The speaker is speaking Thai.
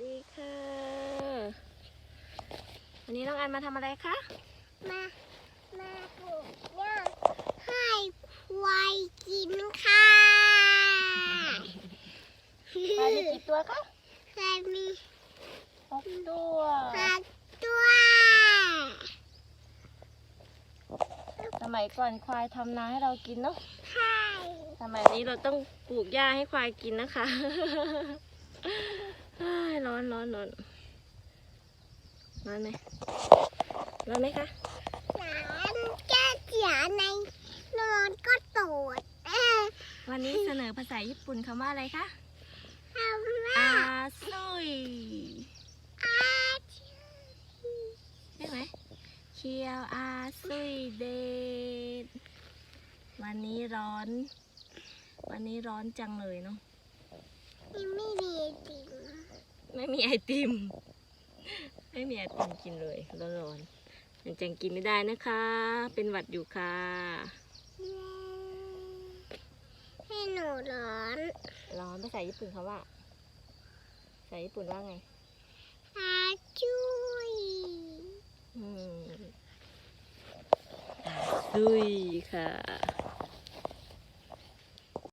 ดีค่ะวันนี้น้องอันมาทำอะไรคะ มา มาปลูกหญ้าให้ควายกินค่ะควายมีกี่ตัวคะควายมีหกตัวหักตัว สมัยก่อนควายทำนาให้เรากินเนาะใช่สมัยนี้เราต้องปลูกหญ้าให้ควายกินนะคะอ้าย ร้อนร้อนร้อนร้อนไหมร้อนไหมคะหลานแก้เสียในนอนก็โตดเออวันนี้เสนอภาษาญี่ปุ่นคำว่าอะไรคะทำว่าอาซุยอาใช่ไหมเคียวอาซุยเดดวันนี้ร้อน วันนี้ร้อนจังเลยเนาะที่ไม่มีจริงไม่มีไอติม ไม่มีไอติมกินเลยร้อนๆยังจังกินไม่ได้นะคะ เป็นหวัดอยู่ค่ะ ให้หนูร้อน ร้อนภาษาญี่ปุ่นเขาว่าภาษาญี่ปุ่นว่าไงอาช่วยอืมอาซุยค่ะ